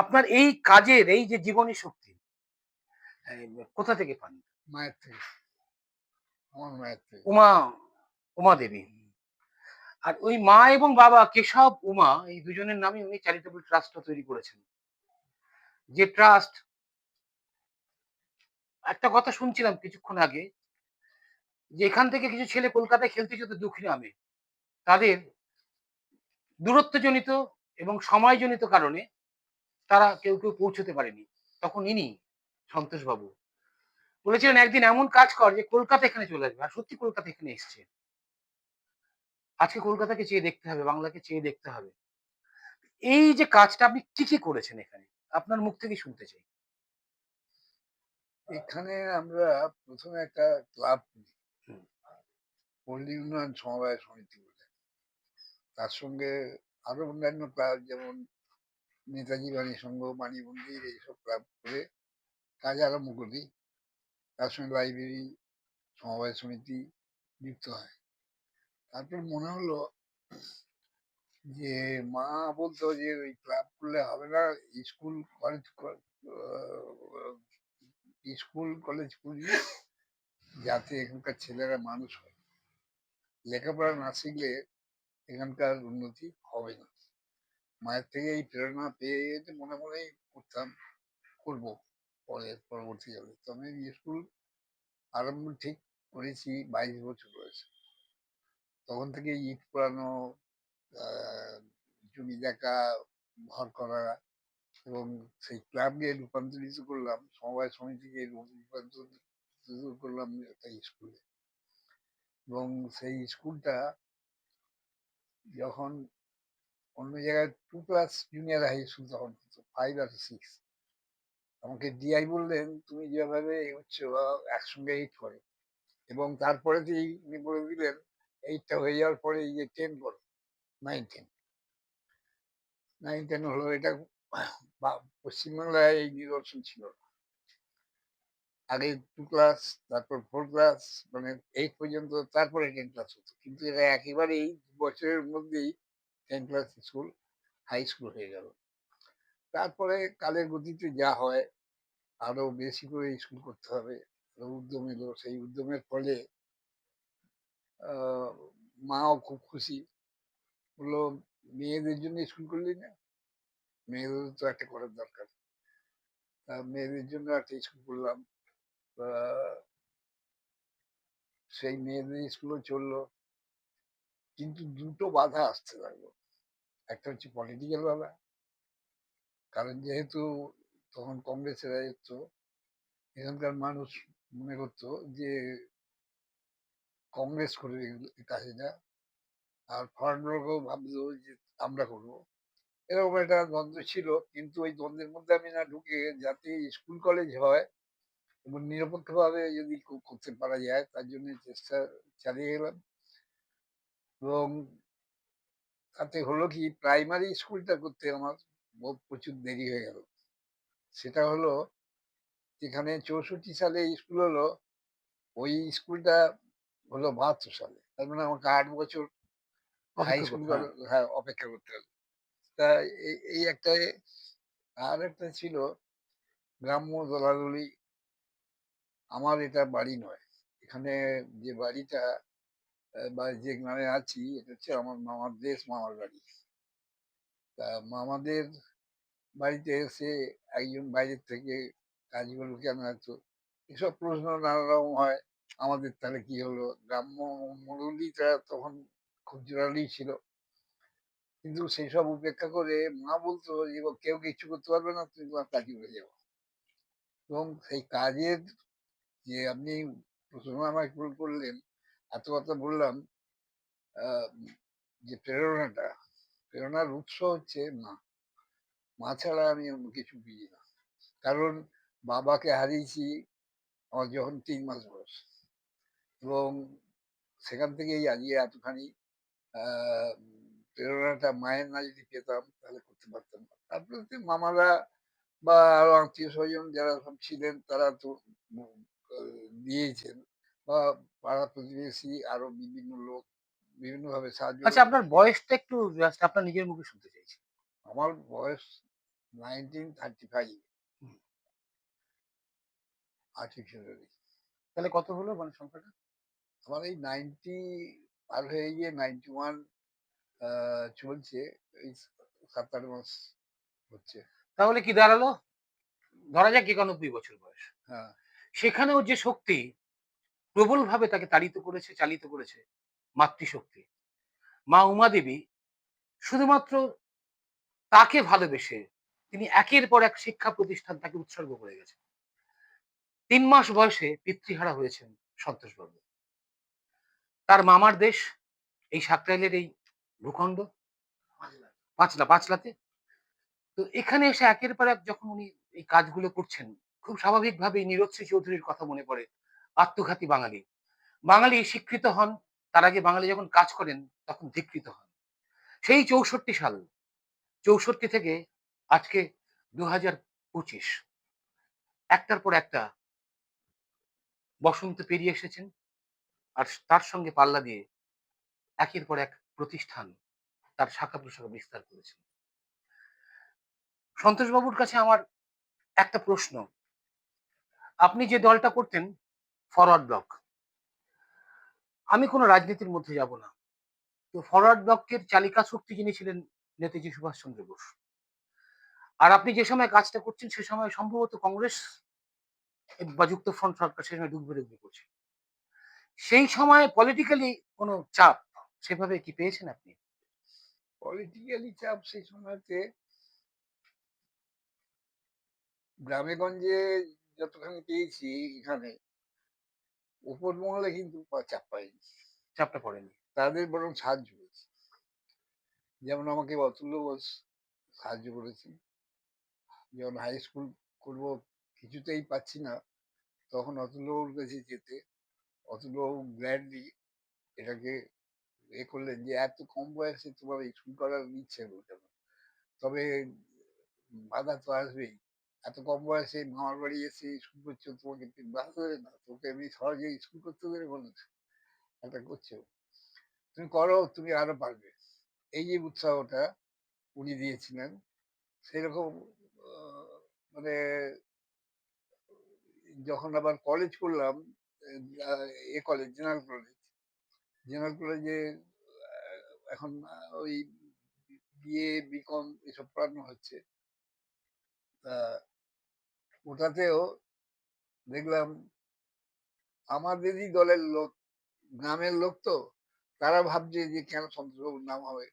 আপনার এই কাজের এই যে জীবনী শক্তি কোথা থেকে পান? মায়ের থেকে। আমার মায়ের থেকে। উমা উমা দেবী। আর ওই মা এবং বাবা কেশব উমা এই দুজনের নামে উনি চ্যারিটেবল ট্রাস্টটা তৈরি করেছেন। যে ট্রাস্ট একটা কথা শুনছিলাম কিছুক্ষণ আগে যে এখান থেকে কিছু ছেলে কলকাতায় খেলতে যেত দুঃখিরামে তাদের দূরত্বজনিত এবং সময়জনিত কারণে তারা কেউ কেউ পৌঁছতে পারেনি। তখন ইনি সন্তোষবাবু বলেছিলেন একদিন এমন কাজ কর যে কলকাতা এখানে চলে আসবে। আর সত্যি কলকাতা এখানে এসছে। আজকে কলকাতাকে চেয়ে দেখতে হবে বাংলাকে চেয়ে দেখতে হবে। এই যে কাজটা আপনি কি কি করেছেন এখানে আপনার মুখ থেকে শুনতে চাই। এখানে আমরা প্রথমে একটা ক্লাব পল্লী উন্নয়ন সমবায় সমিতি বলে। তার সঙ্গে আরও অন্যান্য ক্লাব যেমন নেতাজি বাণী সংঘ বাণী মন্দির এইসব ক্লাব করে কাজ আরম্ভ করি তার সঙ্গে লাইব্রেরি সমবায় সমিতি যুক্ত হয়। তারপর মনে হলো যে, মা বলতো যে, ওই ক্লাব করলে হবে না স্কুল কলেজ স্কুল কলেজ করি যাতে এখানকার ছেলেরা মানুষ হয়। লেখাপড়া না শিখলে এখানকার উন্নতি হবে না। মায়ের থেকে এই প্রেরণা পেয়ে যে মনে মনেই করতাম, করব পরে পরবর্তীকালে তো আমি স্কুল আরম্ভ ঠিক করেছি বাইশ বছর বয়সে। তখন থেকে ইট পোড়ানো জমি দেখা, ঘর করা এবং সেই ক্লাবকে রূপান্তরিত করলাম, সমবায় সমিতিকে রূপান্তরিত করলাম একটা স্কুলে এবং সেই স্কুলটা যখন অন্য জায়গায় two class junior high school তখন ফাইভ আর সিক্স আমাকে ডিআই বললেন, তুমি যেভাবে হচ্ছে একসঙ্গে এইট করো এবং তারপরে উনি বলে দিলেন এইটটা হয়ে যাওয়ার পরে এই যে টেন করো নাইন টেন নাইন টেন হলো এটা পশ্চিমবাংলায় এই নিদর্শন ছিল না। আগে টু ক্লাস তারপর ফোর ক্লাস মানে এইট পর্যন্ত, তারপরে টেন ক্লাস হতো। কিন্তু এটা একেবারেই বছরের মধ্যেই ten class school high school হয়ে গেল। তারপরে কালের গতিতে যা হয় আরও বেশি করে স্কুল করতে হবে। উদ্যম এলো, সেই উদ্যমের ফলে মাও খুব খুশি। বলল, মেয়েদের জন্য স্কুল করলি না? মেয়েদের তো একটা করার দরকার। তা মেয়েদের জন্য একটা স্কুল করলাম। সেই মেয়েদের স্কুলও চলল। কিন্তু দুটো বাধা আসতে লাগল। একটা হচ্ছে পলিটিক্যাল বাধা কারণ যেহেতু তখন কংগ্রেসের রাজত্ব এখানকার মানুষ মনে করতো যে কংগ্রেস করে কাজটা আর ফরেন ব্লকও ভাবলো যে আমরা করব। এরকম একটা দ্বন্দ্ব ছিল, কিন্তু ওই দ্বন্দ্বের মধ্যে আমি না ঢুকে যাতে স্কুল কলেজ হয়, এবং নিরপেক্ষভাবে যদি করতে পারা যায়, তার জন্য চেষ্টা চালিয়ে গেলাম। এবং তাতে হলো কি প্রাইমারি স্কুলটা করতে আমার প্রচুর দেরি হয়ে গেল। সেটা হলো যেখানে চৌষট্টি সালে স্কুল হলো ওই স্কুলটা হলো বাহাত্তর সালে। তার মানে আমাকে আট বছর হাই স্কুল হ্যাঁ। অপেক্ষা করতে হবে। তা এই- একটা আর একটা ছিল গ্রাম্য দলাদলি। আমার এটা বাড়ি নয়। এখানে যে বাড়িটা বা যে গ্রামে আছি, এটা হচ্ছে আমার মামার দেশ, মামার বাড়ি। তা মামাদের বাড়িতে এসে একজন বাইরের থেকে কাজগুলো কেন এত এসব প্রশ্ন নানা রকম হয়। আমাদের তাহলে কি হলো? গ্রাম্য মুরব্বীটা তখন খুব জোরালি ছিল। কিন্তু সেই সব উপেক্ষা করে মা বলতো যে কেউ কিছু করতে পারবে না, তুমি তোমার কাজই হয়ে যাও। এবং সেই কাজের যে আপনি প্রথমে ভুল করলেন এত কথা বললাম যে প্রেরণাটা, প্রেরণার উৎস হচ্ছে মা। মা ছাড়া আমি অন্য কিছু বুঝি না। কারণ বাবাকে হারিয়েছি আমার যখন তিন মাস বয়স এবং সেখান থেকেই আজকে এতখানি প্রেরণাটা মায়ের না যদি পেতাম তাহলে করতে পারতাম না। তারপরে মামারা বা আরও আত্মীয় স্বজন যারা সব ছিলেন তারা তো দিয়েছেন বা পাড়া প্রতিবেশী আরও বিভিন্ন লোক বিভিন্ন ভাবে সাহায্য আচ্ছা আপনার বয়সটা একটু আপনার নিজের মুখে শুনতে চাইছি। আমার বয়স নাইনটিন থার্টি ফাইভ হুম। আটই ফেব্রুয়ারি তাহলে কত হলো মানে সংখ্যাটা? আমার এই নাইনটি পার হয়ে গিয়ে নাইনটি ওয়ান চলছে। এই সাত আট মাস হচ্ছে। তাহলে কি দাঁড়াল? ধরা যাক একানব্বই বছর বয়স। হ্যাঁ। সেখানেও যে শক্তি প্রবলভাবে তাকে তাড়িত করেছে চালিত করেছে মাতৃশক্তি। মা উমা দেবী শুধুমাত্র তাকে ভালোবেসে তিনি একের পর এক শিক্ষা প্রতিষ্ঠান তাকে উৎসর্গ করে গেছেন। তিন মাস বয়সে পিতৃহারা হয়েছেন সন্তোষবাবু তার মামার দেশ এই সাকরাইলের এই ভূখণ্ড। পাঁচলা পাঁচলাতে। তো এখানে এসে একের পর এক যখন উনি এই কাজগুলো করছেন খুব স্বাভাবিকভাবেই নীরশ্রী চৌধুরীর কথা মনে পড়ে। আত্মঘাতী বাঙালি। বাঙালি শিক্ষিত হন, তার আগে বাঙালি যখন কাজ করেন, তখন ধিকৃত হন। সেই চৌষট্টি সাল, চৌষট্টি থেকে আজকে দু হাজার পঁচিশ, একটার পর একটা বসন্ত পেরিয়ে এসেছেন আর তার সঙ্গে পাল্লা দিয়ে একের পর এক প্রতিষ্ঠান তার শাখা প্রশাখা বিস্তার করেছেন সন্তোষবাবুর কাছে আমার একটা প্রশ্ন। আপনি যে দলটা করতেন ফরওয়ার্ড ব্লক আমি কোনো রাজনীতির মধ্যে যাব না। তো ফরওয়ার্ড ব্লকের চালিকা শক্তি যিনি ছিলেন নেতাজি সুভাষচন্দ্র বোস। আর আপনি যে সময় কাজটা করছেন, সে সময় সম্ভবত কংগ্রেস বা যুক্ত ফ্রন্ট সরকার সে সময় ডুববে ডুববে করছে সেই সময় পলিটিক্যালি কোনো চাপ সেভাবে কি পেয়েছেন আপনি? পলিটিক্যালি চাপ সেই সময়তে গ্রামে গঞ্জে যতখানি পেয়েছি এখানে উপর মহলে কিন্তু চাপ পাইনি চাপটা পড়েনি। তাদের বরং সাহায্য করেছে। যেমন আমাকে অতুল্য বোস সাহায্য করেছেন যখন হাই স্কুল করব কিছুতেই পাচ্ছি না তখন অতুল্যবাবুর কাছে যেতে অতুল্যবাবু গ্ল্যাডলি এটাকে এ করলেন যে এত কম বয়সে তোমার স্কুল করার ইচ্ছে হলো কেন তবে বাধা তো আসবেই। এত কম বয়সে মামার বাড়ি এসে স্কুল করছ, তোমাকে বাধা দেবে না, তোকে এমনি সহজে স্কুল করতে দেবে বলে একটা করছ তুমি করো, তুমি আরও পারবে। এই যে উৎসাহটা উনি দিয়েছিলেন, সেরকম মানে যখন আবার কলেজ করলাম এ কলেজ জেনারেল কলেজ জেনারেল কলেজে এখন ওই বিএ বিকম এসব পড়ানো হচ্ছে। তা ওটাতেও দেখলাম আমাদেরই দলের লোক, গ্রামের লোক তো, তারা ভাবছে যে কেন সন্তোষবাবুর নাম হবে?